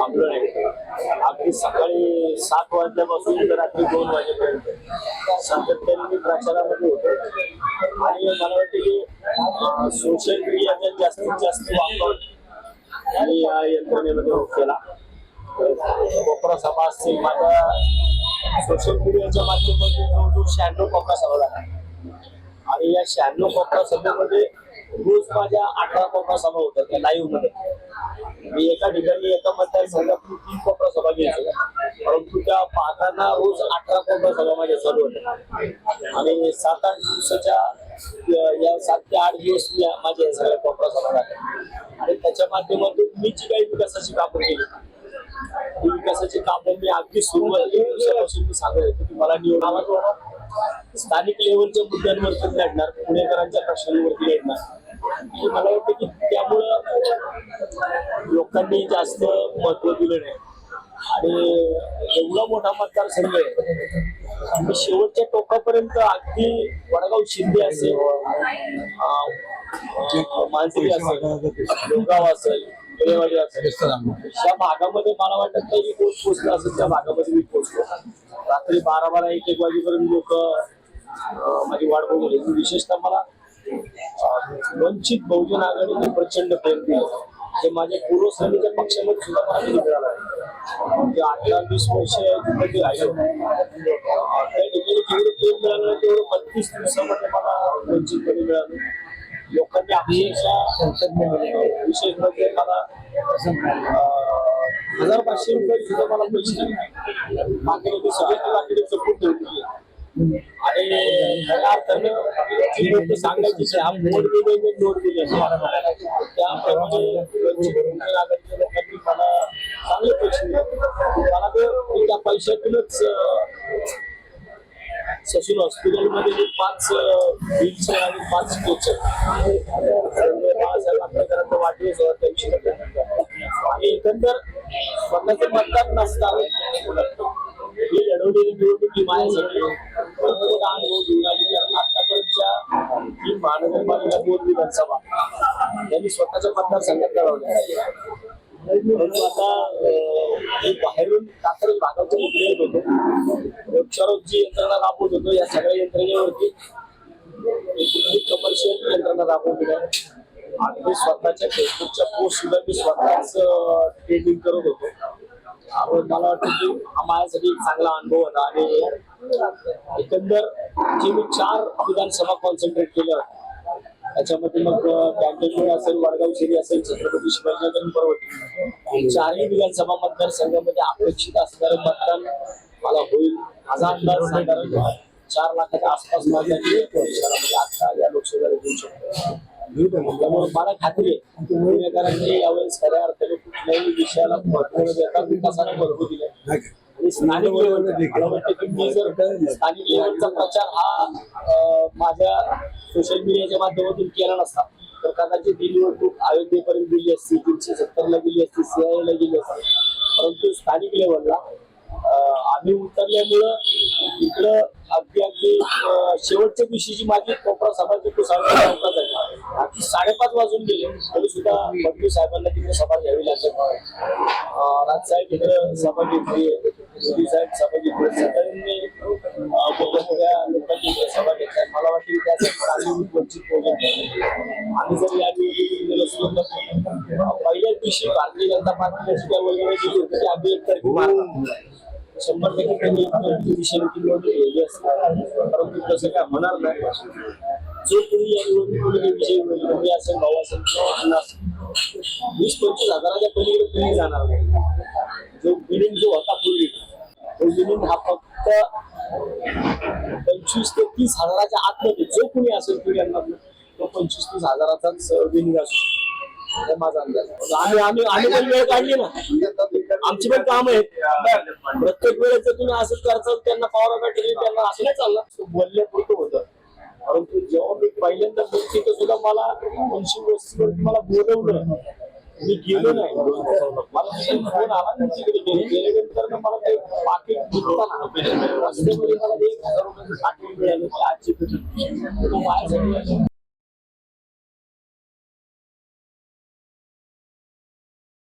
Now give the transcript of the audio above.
थांबलो नाही. अगदी सकाळी सात वाजल्यापासून तर रात्री दोन वाजेपर्यंत. सातत्याने मी प्रचारामध्ये होतो. आणि मला वाटतं की सोशल मीडियाचा जास्तीत जास्त वापर आणि या यंत्रणेमध्ये केला कोपरा सभा असतील माझ्या सोशल मीडियाच्या माध्यमातून जवळजवळ शहाण्णव कोपरा सभा झाला आणि या शहाण्णव कोपरा सभेमध्ये रोज माझ्या अठरा कोपरा सभा होत्या त्या लाईव्हमध्ये. मी एका ठिकाणी एका मतदारसंघातून तीन कोपरा सभा घ्यायचो परंतु त्या पाहताना रोज अठरा कोपरा सभा माझ्या चालू होत्या. आणि सात आठ दिवसाच्या या- सात ते आठ दिवस मी या- माझ्या या सगळ्या कोपरा सभा झाल्या आणि त्याच्या माध्यमातून मी जी काही विकासाची कामं केली ती विकासाची कामं मी अगदी सुरुवातीच्या दिवसापासून मी सांगत होतो की मला निवडणूक स्थानिक लेवलच्या मुद्द्यांवरती लढणार पुणेकरांच्या प्रश्नांवरती लढणार. मला वाटतं की त्यामुळं लोकांनी जास्त महत्त्व दिलं नाही. आणि एवढा मोठा मतदारसंघ आहे. आणि शेवटच्या टोकापर्यंत अगदी वडगाव शिंदे असेल मानसरी असेल लोगाव असेल बेळेवाडी असेल भागामध्ये मला वाटत नाही की कोण पोचलं असेल त्या भागामध्ये मी पोचलो. रात्री बारा बारा एक एक वाजेपर्यंत लोक माझी वाट बघून विशेषतः मला वंचित बहुजन आघाडीने प्रचंड प्रेम दिलं. जे माझ्या पूर्वसैनिक पक्षामध्ये सुद्धा मला मिळाला आहे नाही. म्हणजे अठरा वीस वर्ष तिथे ते राहिले त्या ठिकाणी जेवढं प्रेम मिळालं तेवढं बत्तीस दिवसामध्ये मला वंचित मध्ये मिळालं लोकांनी अक्षरशः विशेष म्हणजे मला हजार पाचशे रुपये सुद्धा मला पैसे दिले. बाकी लोक सगळे बाकी सपोर्ट ठेवली आणि खऱ्या अर्थानं सांगायची की हा मोड दिले मी नोट दिले त्याप्रमाणे वंचित बहुजन आघाडीच्या लोकांनी मला चांगले पैसे मला ते मी त्या पैशातूनच ससून हॉस्पिटलमध्ये जे पाच बिल्स आणि पाच कोच बाळासाहेब आंबेडकरांचं वाढदिवस होता त्या आणि एकंदर स्वतःचं मतदान नसताना ही लढवलेली निवडणूक ही माझ्यासाठी मोठा घेऊन आलेली आहे आतापर्यंतच्या ही महानगरपालिका दोन विधानसभा यांनी स्वतःच्या मतदारसंघात लढवल्या परंतु आता अं, बाहेरून कात्रज भागातून येत होतो. वृक्षारोप जी यंत्रणा राबवत होतो. या सगळ्या यंत्रणेवरती कमर्शियल यंत्रणा राबवली आहे अगदी स्वतःच्या फेसबुकच्या पोस्ट सुद्धा मी स्वतःच ट्रेडिंग करत होतो. मला वाटतं की हा माझ्यासाठी एक चांगला अनुभव होता आणि एकंदर जे मी चार विधानसभा कॉन्सन्ट्रेट केलं त्याच्यामध्ये मग कॅन्टोन्मेंट असेल वडगाव शिरी असेल छत्रपती शिवाजीनगर पर्वती चारही विधानसभा मतदारसंघामध्ये अपेक्षित असणारं मतदान मला होईल. माझा अंदाज साधारण चार लाखाच्या आसपास शहरामध्ये आता या लोकसभेला देऊ शकतो. त्यामुळे मला खात्री आहे. पुणेकरांनी यावेळेस खऱ्या अर्थाने कुठल्याही विषयाला महत्त्व न देता विकासाला महत्त्व दिलं आणि स्थानिक लेवलला मी जर स्थानिक लेवलचा प्रचार हा माझ्या सोशल मीडियाच्या माध्यमातून केला नसता. तर कदाचित ही निवडणूक अयोध्येपर्यंत दिली असती तीनशे सत्तरला दिली असती सीआयला गेली असती. परंतु स्थानिक लेवलला आम्ही उतरल्यामुळं इकडं अगदी अगदी अं, शेवटच्या दिवशीची माझी कोपरा सभाची तो साडेपाच झाली अगदी साडेपाच वाजून गेले. तरी सुद्धा मंत्री साहेबांना तिकडे सभा घ्यावी लागत राज साहेब इकडे सभा घेतली मोदी साहेब सभा घेतली. सगळ्यांनी मोठ्या मोठ्या लोकांनी इकडे सभा घेतल्या. मला वाटते की त्यासाठी वंचित बहुजन आम्ही जर या निवडणुकीत असलो तर पहिल्याच दिवशी भारतीय जनता पार्टीने सुद्धा वगैरे दिली होती आम्ही एक तारखे शंभर टक्के त्यांनी विषय निवडणूक परंतु तसं काय होणार नाही. जो कोणी या निवडणुकीमध्ये विजय होईल कमी असेल भाऊ असेल किंवा असेल वीस पंचवीस हजाराच्या पलीकडे कोणी जाणार नाही. जो बिलिंग जो होता पूर्वी तो बिलिंग हा फक्त पंचवीस ते तीस हजाराच्या आतमध्ये जो कोणी असेल पिढ्यांना तो पंचवीस तीस हजाराचाच बिलिंग असू माझा अंदाज आणि आम्ही आम्ही आम्ही पण वेळ काढली ना. आमची पण काम आहेत. प्रत्येक वेळेस जर तुम्ही असंच करचाल त्यांना पॉवर बॅटरी त्यांना असं नाही चाललं बोलले पुरतं होतं. परंतु जेव्हा मी पहिल्यांदा बोलची तर सुद्धा मला ऐंशी गोष्टीवर मला बोलवलं. मी गेलो नाही. मला फोन आला ना गेले. गेल्यानंतर मला ते पाकिट दिसताना रस्त्यामध्ये मला एक हजार रुपयाचं पाकिट मिळालं. आजची माझ्यासाठी